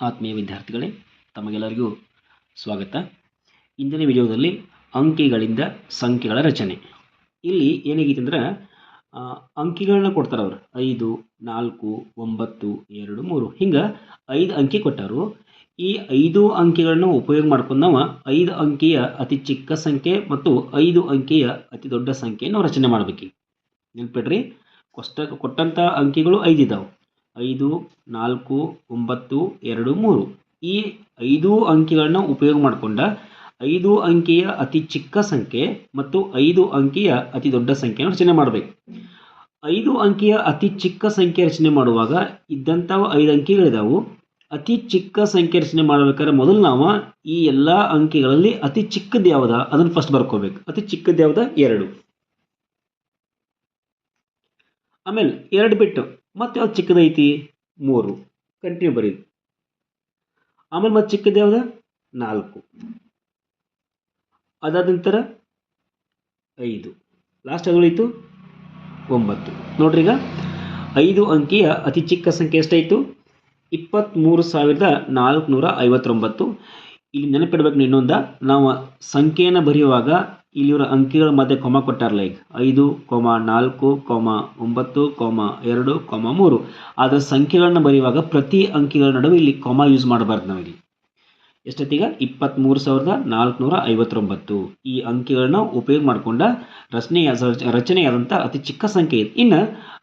ಆತ್ಮೀಯ ವಿದ್ಯಾರ್ಥಿಗಳೇ, ತಮಗೆಲ್ಲರಿಗೂ ಸ್ವಾಗತ. ಇಂದಿನ ವಿಡಿಯೋದಲ್ಲಿ ಅಂಕಿಗಳಿಂದ ಸಂಖ್ಯೆಗಳ ರಚನೆ. ಇಲ್ಲಿ ಏನಾಗೈತೆ ಅಂದ್ರೆ ಅಂಕಿಗಳನ್ನ ಕೊಡ್ತಾರೆ ಅವರು. ಐದು, ನಾಲ್ಕು, ಒಂಬತ್ತು, ಎರಡು, ಮೂರು. ಹಿಂಗೆ ಐದು ಅಂಕಿ ಕೊಟ್ಟರು. ಈ ಐದು ಅಂಕಿಗಳನ್ನ ಉಪಯೋಗ ಮಾಡ್ಕೊಂಡು ನಾವು ಐದು ಅಂಕಿಯ ಅತಿ ಚಿಕ್ಕ ಸಂಖ್ಯೆ ಮತ್ತು ಐದು ಅಂಕಿಯ ಅತಿ ದೊಡ್ಡ ಸಂಖ್ಯೆಯನ್ನು ರಚನೆ ಮಾಡಬೇಕು ನೆನ್ಪಿಡ್ರಿ? ಕೊಷ್ಟ ಕೊಟ್ಟಂಥ ಅಂಕಿಗಳು ಐದು ಇದ್ದಾವೆ ಐದು, ನಾಲ್ಕು, ಒಂಬತ್ತು, ಎರಡು, ಮೂರು. ಈ ಐದು ಅಂಕಿಗಳನ್ನ ಉಪಯೋಗ ಮಾಡಿಕೊಂಡ ಐದು ಅಂಕಿಯ ಅತಿ ಚಿಕ್ಕ ಸಂಖ್ಯೆ ಮತ್ತು ಐದು ಅಂಕಿಯ ಅತಿ ದೊಡ್ಡ ಸಂಖ್ಯೆಯನ್ನು ರಚನೆ ಮಾಡಬೇಕು. ಐದು ಅಂಕಿಯ ಅತಿ ಚಿಕ್ಕ ಸಂಖ್ಯೆ ರಚನೆ ಮಾಡುವಾಗ ಇದ್ದಂಥವು ಐದು ಅಂಕಿಗಳಿದಾವು. ಅತಿ ಚಿಕ್ಕ ಸಂಖ್ಯೆ ರಚನೆ ಮಾಡಬೇಕಾದ್ರೆ ಮೊದಲು ನಾವು ಈ ಎಲ್ಲ ಅಂಕಿಗಳಲ್ಲಿ ಅತಿ ಚಿಕ್ಕದು ಯಾವುದ ಅದನ್ನು ಫಸ್ಟ್ ಬರ್ಕೋಬೇಕು. ಅತಿ ಚಿಕ್ಕದು ಯಾವುದ? ಎರಡು. ಆಮೇಲೆ ಎರಡು ಬಿಟ್ಟು ಮತ್ತೆ ಯಾವ್ದು ಚಿಕ್ಕದೈತಿ ಮೂರು. ಕಂಟಿನ್ಯೂ ಬರೀದು ಆಮೇಲೆ ಮತ್ತೆ ಚಿಕ್ಕದ ಯಾವ್ದು? ನಾಲ್ಕು. ಅದಾದ ನಂತರ ಐದು. ಲಾಸ್ಟ್ ಇತ್ತು ಒಂಬತ್ತು. ನೋಡ್ರಿ ಈಗ. ಐದು ಅಂಕಿಯ ಅತಿ ಚಿಕ್ಕ ಸಂಖ್ಯೆ ಎಷ್ಟಾಯಿತು? ಇಪ್ಪತ್ತ್ಮೂರು ಸಾವಿರದ ನಾಲ್ಕುನೂರ ಐವತ್ತೊಂಬತ್ತು. ಇಲ್ಲಿ ನೆನಪಿಡ್ಬೇಕು ಇನ್ನೊಂದು. ನಾವು ಸಂಖ್ಯೆಯನ್ನು ಬರೆಯುವಾಗ ಇಲ್ಲಿವರ ಅಂಕಿಗಳ ಮಧ್ಯೆ ಕೊಮ ಕೊಟ್ಟಾರಲ್ಲ ಲೈಕ್ ಐದು, ಕೊಮ ನಾಲ್ಕು, ಕೊಮ ಒಂಬತ್ತು, ಕೊಮ ಎರಡು, ಕೊಮ ಮೂರು. ಆದರೆ ಸಂಖ್ಯೆಗಳನ್ನ ಬರೆಯುವಾಗ ಪ್ರತಿ ಅಂಕಿಗಳ ನಡುವೆ ಇಲ್ಲಿ ಕೊಮ ಯೂಸ್ ಮಾಡಬಾರ್ದು ನಾವಿಲ್ಲಿ. ಎಷ್ಟೊತ್ತೀಗ? ಇಪ್ಪತ್ತ್ಮೂರು ಸಾವಿರದ ನಾಲ್ಕುನೂರ ಐವತ್ತೊಂಬತ್ತು. ಈ ಅಂಕಿಗಳನ್ನ ಉಪಯೋಗ ಮಾಡಿಕೊಂಡ ರಚನೆಯ ರಚನೆಯಾದಂಥ ಅತಿ ಚಿಕ್ಕ ಸಂಖ್ಯೆ ಇದೆ. ಇನ್ನು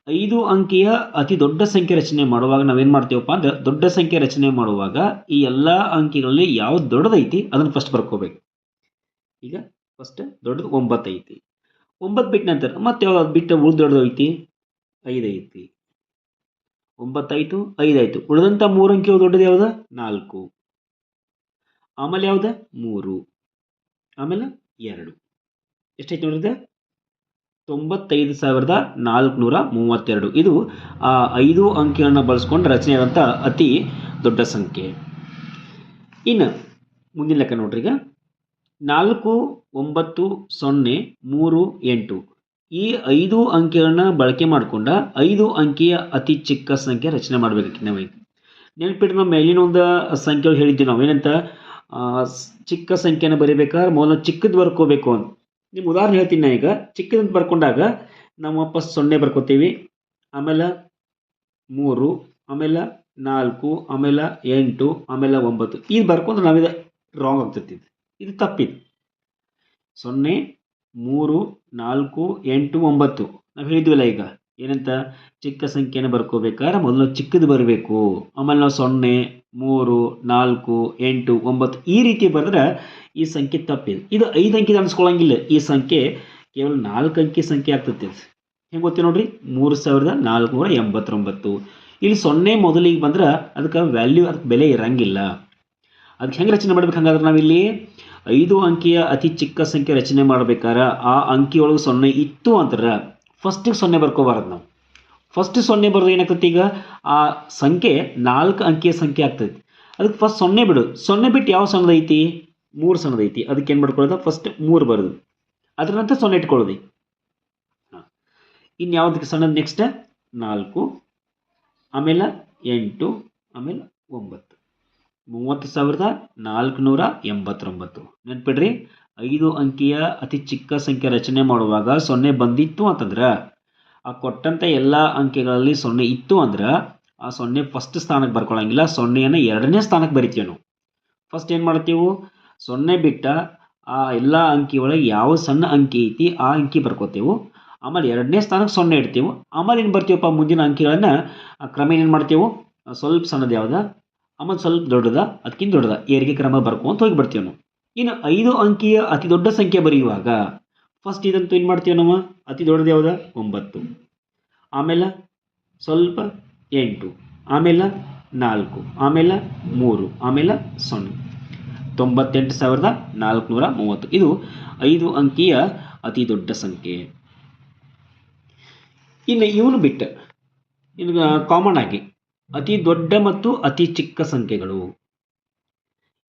ಐದು ಅಂಕಿಯ ಅತಿ ದೊಡ್ಡ ಸಂಖ್ಯೆ ರಚನೆ ಮಾಡುವಾಗ ನಾವೇನು ಮಾಡ್ತೀವಪ್ಪ ಅಂದ್ರೆ ದೊಡ್ಡ ಸಂಖ್ಯೆ ರಚನೆ ಮಾಡುವಾಗ ಈ ಎಲ್ಲ ಅಂಕಿಗಳಲ್ಲಿ ಯಾವ್ದು ದೊಡ್ಡದೈತಿ ಅದನ್ನು ಫಸ್ಟ್ ಬರ್ಕೋಬೇಕು. ಈಗ ಫಸ್ಟ್ ದೊಡ್ಡದು ಒಂಬತ್ತು ಐತಿ. ಒಂಬತ್ತು ಬಿಟ್ಟ ನಂತರ ಮತ್ತೆ ಯಾವ್ದು ಬಿಟ್ಟು ಉಳಿದ ದೊಡ್ಡದೈತಿ ಐದೈತಿ ಐದು ಐತಿ. ಒಂಬತ್ತಾಯ್ತು ಐದಾಯ್ತು ಉಳಿದಂಥ ಮೂರು ಅಂಕಿ ದೊಡ್ಡದು ಯಾವ್ದು? ನಾಲ್ಕು. ಆಮೇಲೆ ಯಾವ್ದ? ಮೂರು. ಆಮೇಲೆ ಎರಡು. ಎಷ್ಟೈತೆ ನೋಡಿದೆ ತೊಂಬತ್ತೈದು ಸಾವಿರದ ನಾಲ್ಕುನೂರ ಮೂವತ್ತೆರಡು. ಇದು, ಆ ಐದು ಅಂಕಿಗಳನ್ನ ಬಳಸ್ಕೊಂಡು ರಚನೆಯಾದಂಥ ಅತಿ ದೊಡ್ಡ ಸಂಖ್ಯೆ. ಇನ್ನು ಮುಂದಿನ ಲೆಕ್ಕ ನೋಡ್ರಿ ಈಗ. ನಾಲ್ಕು, ಒಂಬತ್ತು, ಸೊನ್ನೆ, ಮೂರು, ಎಂಟು. ಈ ಐದು ಅಂಕಿಗಳನ್ನ ಬಳಕೆ ಮಾಡಿಕೊಂಡ ಐದು ಅಂಕಿಯ ಅತಿ ಚಿಕ್ಕ ಸಂಖ್ಯೆ ರಚನೆ ಮಾಡಬೇಕಾಗಿ ನಾವು ನೆನಪಿಟ್ಟು ನಮ್ಮ ನಾವು ಮೇಲಿನ ಒಂದು ಸಂಖ್ಯೆ ಹೇಳಿದ್ದೀವಿ ನಾವು ಏನಂತ ಚಿಕ್ಕ ಸಂಖ್ಯೆನ ಬರಿಬೇಕಾದ್ರೆ ಮೊದಲು ಚಿಕ್ಕದು ಬರ್ಕೋಬೇಕು ಅಂತ. ನಿಮ್ಮ ಉದಾಹರಣೆ ಹೇಳ್ತೀನಿ ನಾ ಈಗ. ಚಿಕ್ಕದಂತ ಬರ್ಕೊಂಡಾಗ ನಾವು ವಾಪಸ್ ಸೊನ್ನೆ ಬರ್ಕೋತೀವಿ. ಆಮೇಲೆ ಮೂರು, ಆಮೇಲೆ ನಾಲ್ಕು, ಆಮೇಲೆ ಎಂಟು, ಆಮೇಲೆ ಒಂಬತ್ತು. ಇದು ಬರ್ಕೊಂಡ್ರೆ ನಾವಿದ ರಾಂಗ್ ಆಗ್ತೈತಿ ಇದು. ಇದು ತಪ್ಪಿದು ಸೊನ್ನೆ, ಮೂರು, ನಾಲ್ಕು, ಎಂಟು, ಒಂಬತ್ತು. ನಾವು ಹೇಳಿದ್ವಲ್ಲ ಈಗ. ಏನಂತ? ಚಿಕ್ಕ ಸಂಖ್ಯೆನ ಬರ್ಕೋಬೇಕಾದ್ರೆ ಮೊದಲು ಚಿಕ್ಕದು ಬರಬೇಕು. ಆಮೇಲೆ ನಾವು ಸೊನ್ನೆ, ಮೂರು, ನಾಲ್ಕು, ಎಂಟು, ಒಂಬತ್ತು ಈ ರೀತಿ ಬರೆದ್ರೆ ಈ ಸಂಖ್ಯೆ ತಪ್ಪಿದೆ. ಇದು ಐದು ಅಂಕಿದ ಅನ್ಸ್ಕೊಳ್ಳಂಗಿಲ್ಲ. ಈ ಸಂಖ್ಯೆ ಕೇವಲ ನಾಲ್ಕು ಅಂಕಿ ಸಂಖ್ಯೆ ಆಗ್ತದೆ. ಹೆಂಗೆ ಗೊತ್ತಿ ನೋಡ್ರಿ? ಮೂರು ಸಾವಿರದ ನಾಲ್ಕುನೂರ ಎಂಬತ್ತೊಂಬತ್ತು. ಇಲ್ಲಿ ಸೊನ್ನೆ ಮೊದಲಿಗೆ ಬಂದ್ರೆ ಅದಕ್ಕೆ ವ್ಯಾಲ್ಯೂ ಅದಕ್ಕೆ ಬೆಲೆ ಇರಂಗಿಲ್ಲ. ಅದಕ್ಕೆ ಹೆಂಗೆ ರಚನೆ ಮಾಡ್ಬೇಕು ಹಂಗಾದ್ರೆ ನಾವಿಲ್ಲಿ ಐದು ಅಂಕಿಯ ಅತಿ ಚಿಕ್ಕ ಸಂಖ್ಯೆ ರಚನೆ ಮಾಡ್ಬೇಕಾದ್ರೆ ಆ ಅಂಕಿಯೊಳಗೆ ಸೊನ್ನೆ ಇತ್ತು ಅಂದ್ರೆ ಫಸ್ಟಿಗೆ ಸೊನ್ನೆ ಬರ್ಕೋಬಾರದು ನಾವು. ಫಸ್ಟ್ ಸೊನ್ನೆ ಬರೋದು ಏನಾಗ್ತೈತಿ ಈಗ? ಆ ಸಂಖ್ಯೆ ನಾಲ್ಕು ಅಂಕಿಯ ಸಂಖ್ಯೆ ಆಗ್ತೈತಿ. ಅದಕ್ಕೆ ಫಸ್ಟ್ ಸೊನ್ನೆ ಬಿಡು. ಸೊನ್ನೆ ಬಿಟ್ಟು ಯಾವ ಸಣ್ಣದೈತಿ ಮೂರು ಸಣ್ಣದೈತಿ ಅದಕ್ಕೆ ಏನು ಮಾಡ್ಕೊಳ್ಳೋದು ಫಸ್ಟ್ ಮೂರು ಬರೋದು. ಅದ್ರ ನಂತರ ಸೊನ್ನೆ ಇಟ್ಕೊಳ್ಳೋದು. ಹಾಂ. ಇನ್ನು ಯಾವುದಕ್ಕೆ ಸಣ್ಣದು ನೆಕ್ಸ್ಟ್ ನಾಲ್ಕು, ಆಮೇಲೆ ಎಂಟು, ಆಮೇಲೆ ಒಂಬತ್ತು. ಮೂವತ್ತು ಸಾವಿರದ ನಾಲ್ಕುನೂರ ಎಂಬತ್ತೊಂಬತ್ತು. ನೆನ್ಪಿಡ್ರಿ? ಐದು ಅಂಕಿಯ ಅತಿ ಚಿಕ್ಕ ಸಂಖ್ಯೆ ರಚನೆ ಮಾಡುವಾಗ ಸೊನ್ನೆ ಬಂದಿತ್ತು ಅಂತಂದ್ರೆ, ಆ ಕೊಟ್ಟಂಥ ಎಲ್ಲ ಅಂಕೆಗಳಲ್ಲಿ ಸೊನ್ನೆ ಇತ್ತು ಅಂದ್ರೆ, ಆ ಸೊನ್ನೆ ಫಸ್ಟ್ ಸ್ಥಾನಕ್ಕೆ ಬರ್ಕೊಳ್ಳೋಂಗಿಲ್ಲ ಸೊನ್ನೆಯನ್ನು ಎರಡನೇ ಸ್ಥಾನಕ್ಕೆ ಬರಿತೀವಿ ನಾವು. ಫಸ್ಟ್ ಏನು ಮಾಡ್ತೀವಿ? ಸೊನ್ನೆ ಬಿಟ್ಟ ಆ ಎಲ್ಲ ಅಂಕಿ ಒಳಗೆ ಯಾವ ಸಣ್ಣ ಅಂಕಿ ಐತಿ ಆ ಅಂಕಿ ಬರ್ಕೋತೇವೆ. ಆಮೇಲೆ ಎರಡನೇ ಸ್ಥಾನಕ್ಕೆ ಸೊನ್ನೆ ಇಡ್ತೀವಿ. ಆಮೇಲೆ ಏನು ಬರ್ತೀವಪ್ಪ ಮುಂದಿನ ಅಂಕಿಗಳನ್ನು? ಕ್ರಮೇಣ ಏನು ಮಾಡ್ತೀವಿ? ಸ್ವಲ್ಪ ಸಣ್ಣದು ಯಾವ್ದು? ಆಮೇಲೆ ಸ್ವಲ್ಪ ದೊಡ್ಡದ ಅದಕ್ಕಿಂತ ದೊಡ್ಡದ. ಏರಿಗೆ ಕ್ರಮ ಬರ್ಕೊಂತ ಹೋಗಿ ಬರ್ತೀವಿ ನಾವು. ಇನ್ನು ಐದು ಅಂಕಿಯ ಅತಿ ದೊಡ್ಡ ಸಂಖ್ಯೆ ಬರೆಯುವಾಗ ಫಸ್ಟ್ ಇದಂತೂ ಏನು ಮಾಡ್ತೀವಿ ನಾವು? ಅತಿ ದೊಡ್ಡದು ಯಾವುದ? ಒಂಬತ್ತು. ಆಮೇಲೆ ಸ್ವಲ್ಪ ಎಂಟು. ಆಮೇಲೆ ನಾಲ್ಕು. ಆಮೇಲೆ ಮೂರು. ಆಮೇಲೆ ಸೊನ್ನೆ. ತೊಂಬತ್ತೆಂಟು ಸಾವಿರದ ನಾಲ್ಕುನೂರ ಮೂವತ್ತು. ಇದು ಐದು ಅಂಕಿಯ ಅತಿ ದೊಡ್ಡ ಸಂಖ್ಯೆ. ಇನ್ನು ಇವನು ಬಿಟ್ಟು. ಇನ್ನು ಕಾಮನ್ ಆಗಿ ಅತಿ ದೊಡ್ಡ ಮತ್ತು ಅತಿ ಚಿಕ್ಕ ಸಂಖ್ಯೆಗಳು.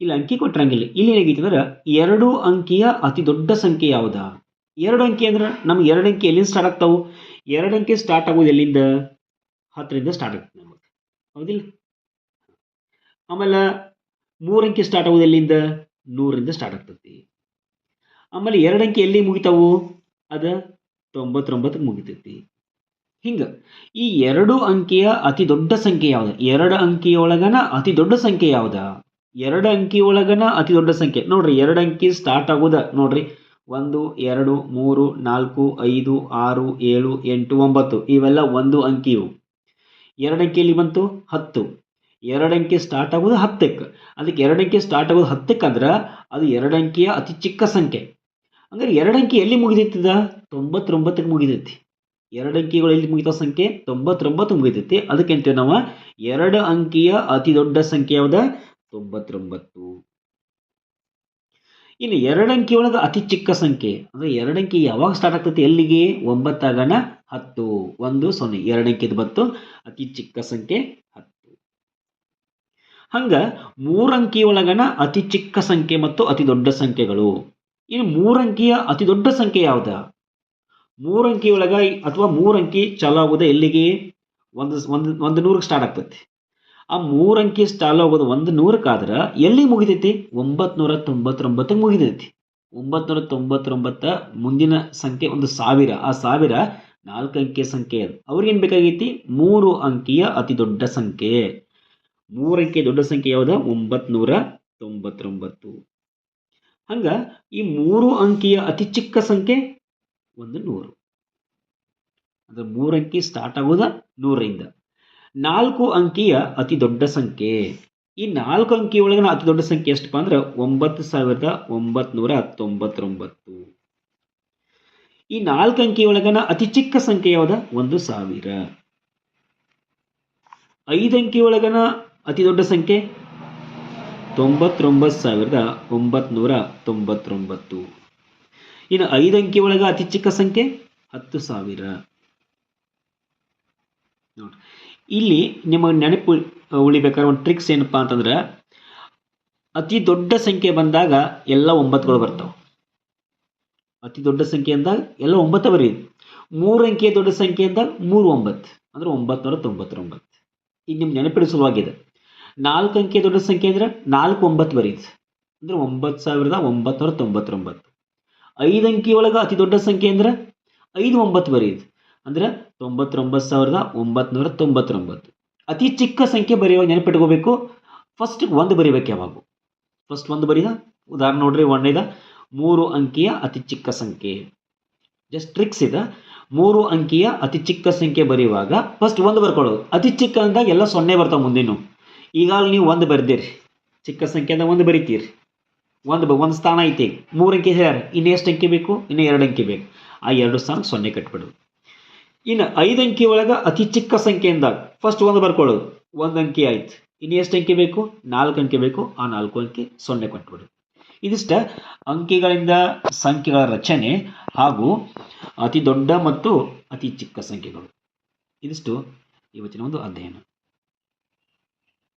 ಇಲ್ಲಿ ಅಂಕಿ ಕೊಟ್ಟಿರಂಗಿಲ್ಲ ಇಲ್ಲಿ ಏನಾಗೈತಿ ಅಂದ್ರೆ ಎರಡು ಅಂಕಿಯ ಅತಿ ದೊಡ್ಡ ಸಂಖ್ಯೆ ಯಾವುದಾ? ಎರಡು ಅಂಕಿ ಅಂದ್ರೆ ನಮ್ಗೆ ಎರಡು ಅಂಕಿ ಎಲ್ಲಿಂದ ಸ್ಟಾರ್ಟ್ ಆಗ್ತಾವೆ? ಎರಡು ಅಂಕಿ ಸ್ಟಾರ್ಟ್ ಆಗೋದು ಎಲ್ಲಿಂದ? ಹತ್ತರಿಂದ ಸ್ಟಾರ್ಟ್ ಆಗ್ತದೆ ನಮಗೆ. ಹೌದಿಲ್ಲ? ಆಮೇಲೆ ಮೂರು ಅಂಕಿ ಸ್ಟಾರ್ಟ್ ಆಗೋದು ಎಲ್ಲಿಂದ? ನೂರಿಂದ ಸ್ಟಾರ್ಟ್ ಆಗ್ತೈತಿ. ಆಮೇಲೆ ಎರಡು ಅಂಕಿ ಎಲ್ಲಿ ಮುಗಿತಾವು? ಅದ ತೊಂಬತ್ತೊಂಬತ್ತಕ್ಕೆ ಮುಗಿತೈತಿ. ಹಿಂಗೆ, ಈ ಎರಡು ಅಂಕಿಯ ಅತಿ ದೊಡ್ಡ ಸಂಖ್ಯೆ ಯಾವುದು? ಎರಡು ಅಂಕಿಯೊಳಗನ ಅತಿ ದೊಡ್ಡ ಸಂಖ್ಯೆ ಯಾವ್ದ? ಎರಡು ಅಂಕಿ ಒಳಗನ ಅತಿ ದೊಡ್ಡ ಸಂಖ್ಯೆ. ನೋಡ್ರಿ, ಎರಡು ಅಂಕಿ ಸ್ಟಾರ್ಟ್ ಆಗುದ. ನೋಡ್ರಿ, ಒಂದು, ಎರಡು, ಮೂರು, ನಾಲ್ಕು, ಐದು, ಆರು, ಏಳು, ಎಂಟು, ಒಂಬತ್ತು. ಇವೆಲ್ಲ ಒಂದು ಅಂಕಿಯು. ಎರಡು ಅಂಕಿಯಲ್ಲಿ ಬಂತು, ಹತ್ತು. ಎರಡು ಅಂಕಿ ಸ್ಟಾರ್ಟ್ ಆಗೋದು ಹತ್ತಕ್ಕೆ. ಅದಕ್ಕೆ ಎರಡು ಅಂಕಿ ಸ್ಟಾರ್ಟ್ ಆಗೋದು ಹತ್ತಕ್ಕೆ ಅಂದ್ರೆ ಅದು ಎರಡು ಅಂಕಿಯ ಅತಿ ಚಿಕ್ಕ ಸಂಖ್ಯೆ. ಹಂಗಾರೆ ಎರಡು ಅಂಕಿ ಎಲ್ಲಿ ಮುಗಿದಿತ್ತದ ತೊಂಬತ್ತೊಂಬತ್ತಕ್ಕೆ ಮುಗಿದೈತಿ. ಎರಡು ಅಂಕಿಗಳು ಎಲ್ಲಿ ಮುಗಿದ ಸಂಖ್ಯೆ? ತೊಂಬತ್ತೊಂಬತ್ತು ಮುಗಿದೈತಿ. ಅದಕ್ಕೆ ಅಂತೀವಿ ನಾವು, ಎರಡು ಅಂಕಿಯ ಅತಿ ದೊಡ್ಡ ಸಂಖ್ಯೆ ಯಾವ್ದ? ತೊಂಬತ್ತೊಂಬತ್ತು ಇಲ್ಲಿ ಎರಡಂಕಿ ಒಳಗೆ ಅತಿ ಚಿಕ್ಕ ಸಂಖ್ಯೆ, ಅಂದ್ರೆ ಎರಡಂಕಿ ಯಾವಾಗ ಸ್ಟಾರ್ಟ್ ಆಗ್ತೈತಿ ಎಲ್ಲಿಗೆ? ಒಂಬತ್ತಾಗಣ ಹತ್ತು. ಒಂದು, ಸೊನ್ನೆ. ಎರಡಂಕಿದ ಬತ್ತು ಬಂತು, ಅತಿ ಚಿಕ್ಕ ಸಂಖ್ಯೆ ಹತ್ತು. ಹಂಗೆ ಮೂರಂಕಿ ಒಳಗಣ ಅತಿ ಚಿಕ್ಕ ಸಂಖ್ಯೆ ಮತ್ತು ಅತಿ ದೊಡ್ಡ ಸಂಖ್ಯೆಗಳು. ಇನ್ನು ಮೂರಂಕಿಯ ಅತಿ ದೊಡ್ಡ ಸಂಖ್ಯೆ ಯಾವ್ದ? ಮೂರಂಕಿ ಒಳಗೆ, ಅಥವಾ ಮೂರಂಕಿ ಚಾಲು ಎಲ್ಲಿಗೆ? ಒಂದು ಒಂದು ಒಂದು ನೂರಕ್ಕೆ ಸ್ಟಾರ್ಟ್ ಆಗ್ತೈತಿ. ಆ ಮೂರಂಕಿ ಸ್ಟಾಲ್ ಆಗೋದು ಒಂದು ನೂರಕ್ಕಾದ್ರೆ ಎಲ್ಲಿ ಮುಗಿತೈತಿ? ಒಂಬತ್ನೂರ ತೊಂಬತ್ತೊಂಬತ್ತಕ್ಕೆ ಮುಗಿತೈತಿ. ಒಂಬತ್ನೂರ ತೊಂಬತ್ತೊಂಬತ್ತ ಮುಂದಿನ ಸಂಖ್ಯೆ ಒಂದು ಸಾವಿರ. ಆ ಸಾವಿರ ನಾಲ್ಕು ಅಂಕಿಯ ಸಂಖ್ಯೆ ಅದು. ಅವ್ರಿಗೇನು ಬೇಕಾಗೈತಿ? ಮೂರು ಅಂಕಿಯ ಅತಿ ದೊಡ್ಡ ಸಂಖ್ಯೆ. ಮೂರು ಅಂಕಿಯ ದೊಡ್ಡ ಸಂಖ್ಯೆ ಯಾವ್ದು? ಒಂಬತ್ನೂರ ತೊಂಬತ್ತೊಂಬತ್ತು ಹಂಗ ಈ ಮೂರು ಅಂಕಿಯ ಅತಿ ಚಿಕ್ಕ ಸಂಖ್ಯೆ ಒಂದು ನೂರು. ಅಂದ್ರೆ ಮೂರು ಅಂಕಿ ಸ್ಟಾರ್ಟ್ ಆಗೋದ ನೂರರಿಂದ. ನಾಲ್ಕು ಅಂಕಿಯ ಅತಿ ದೊಡ್ಡ ಸಂಖ್ಯೆ. ಈ ನಾಲ್ಕು ಅಂಕಿ ಒಳಗಿನ ಅತಿ ದೊಡ್ಡ ಸಂಖ್ಯೆ ಎಷ್ಟಪ್ಪ ಅಂದ್ರೆ ಒಂಬತ್ತು ಸಾವಿರದ ಒಂಬತ್ನೂರ ತೊಂಬತ್ತೊಂಬತ್ತು. ಈ ನಾಲ್ಕು ಅಂಕಿ ಒಳಗಿನ ಅತಿ ಚಿಕ್ಕ ಸಂಖ್ಯೆ ಯಾವ್ದ? ಒಂದು ಸಾವಿರ. ಐದು ಅಂಕಿ ಒಳಗನ ಅತಿ ದೊಡ್ಡ ಸಂಖ್ಯೆ? ತೊಂಬತ್ತೊಂಬತ್ತು ಸಾವಿರದ ಒಂಬತ್ನೂರ ತೊಂಬತ್ತೊಂಬತ್ತು. ಇನ್ನು ಐದು ಅಂಕಿ ಒಳಗೆ ಅತಿ ಚಿಕ್ಕ ಸಂಖ್ಯೆ? ಹತ್ತು ಸಾವಿರ. ನೋಡಿ. ಇಲ್ಲಿ ನಿಮಗೆ ನೆನಪು ಉಳಿಬೇಕಾದ್ರೆ ಒಂದು ಟ್ರಿಕ್ಸ್ ಏನಪ್ಪ ಅಂತಂದ್ರೆ, ಅತಿ ದೊಡ್ಡ ಸಂಖ್ಯೆ ಬಂದಾಗ ಎಲ್ಲ ಒಂಬತ್ತುಗಳು ಬರ್ತಾವೆ. ಅತಿ ದೊಡ್ಡ ಸಂಖ್ಯೆ ಅಂದಾಗ ಎಲ್ಲ ಒಂಬತ್ತು ಬರೀ ಮೂರು ಅಂಕಿಯ ದೊಡ್ಡ ಸಂಖ್ಯೆ ಅಂದಾಗ ಮೂರು ಒಂಬತ್ತು. ಅಂದ್ರೆ ಒಂಬತ್ತು ತೊಂಬತ್ತೊಂಬತ್ತು. ಈಗ ನಿಮ್ಗೆ ನೆನಪಿಡಿಸುವಾಗಿದೆ ನಾಲ್ಕು ಅಂಕಿಯ ದೊಡ್ಡ ಸಂಖ್ಯೆ ಅಂದ್ರೆ ನಾಲ್ಕು ಒಂಬತ್ತು ಬರೀದು ಅಂದ್ರೆ ಒಂಬತ್ತು ಸಾವಿರದ ಒಂಬತ್ತು ತೊಂಬತ್ತೊಂಬತ್ತು. ಐದು ಅಂಕಿ ಒಳಗೆ ಅತಿ ದೊಡ್ಡ ಸಂಖ್ಯೆ ಅಂದ್ರೆ ಐದು ಒಂಬತ್ತು ಬರೀದು ಅಂದ್ರೆ ತೊಂಬತ್ತೊಂಬತ್ತು ಸಾವಿರದ ಒಂಬತ್ನೂರ ತೊಂಬತ್ತೊಂಬತ್ತು. ಅತಿ ಚಿಕ್ಕ ಸಂಖ್ಯೆ ಬರೆಯುವ ನೆನಪಿಟ್ಕೋಬೇಕು. ಫಸ್ಟ್ ಒಂದು ಬರಿಬೇಕು ಯಾವಾಗ ಫಸ್ಟ್ ಒಂದು ಬರೀದ ಉದಾಹರಣೆ ನೋಡ್ರಿ ಇದ ಮೂರು ಅಂಕಿಯ ಅತಿ ಚಿಕ್ಕ ಸಂಖ್ಯೆ. ಜಸ್ಟ್ ಟ್ರಿಕ್ಸ್ ಇದೆ. ಮೂರು ಅಂಕಿಯ ಅತಿ ಚಿಕ್ಕ ಸಂಖ್ಯೆ ಬರೆಯುವಾಗ ಫಸ್ಟ್ ಒಂದು ಬರ್ಕೊಳ್ಳೋದು. ಅತಿ ಚಿಕ್ಕ ಅಂದಾಗ ಎಲ್ಲ ಸೊನ್ನೆ ಬರ್ತಾವೆ ಮುಂದಿನ ಈಗಾಗಲೇ ನೀವು ಒಂದು ಬರ್ದಿರಿ. ಚಿಕ್ಕ ಸಂಖ್ಯೆ ಅಂದಾಗ ಒಂದು ಬರಿತೀರಿ. ಒಂದು ಒಂದು ಸ್ಥಾನ ಐತಿ. ಮೂರು ಅಂಕಿ ಹೇಳ್ಯಾರ. ಇನ್ನು ಎಷ್ಟು ಅಂಕಿ ಬೇಕು? ಇನ್ನು ಎರಡು ಅಂಕಿ ಬೇಕು. ಆ ಎರಡು ಸ್ಥಾನ ಸೊನ್ನೆ ಕಟ್ಬಿಡೋದು ಇನ್ನು ಐದು ಅಂಕಿ ಒಳಗೆ ಅತಿ ಚಿಕ್ಕ ಸಂಖ್ಯೆಯಿಂದ ಫಸ್ಟ್ ಒಂದು ಬರ್ಕೊಳ್ಳೋದು ಒಂದು ಅಂಕಿ ಆಯ್ತು. ಇನ್ನು ಎಷ್ಟು ಅಂಕಿ ಬೇಕು? ನಾಲ್ಕು ಅಂಕಿ ಬೇಕು. ಆ ನಾಲ್ಕು ಅಂಕಿ ಸೊನ್ನೆ ಕೊಟ್ಬಿಡು. ಇದಿಷ್ಟ ಅಂಕಿಗಳಿಂದ ಸಂಖ್ಯೆಗಳ ರಚನೆ ಹಾಗೂ ಅತಿ ದೊಡ್ಡ ಮತ್ತು ಅತಿ ಚಿಕ್ಕ ಸಂಖ್ಯೆಗಳು. ಇದಿಷ್ಟು ಇವತ್ತಿನ ಒಂದು ಅಧ್ಯಯನ.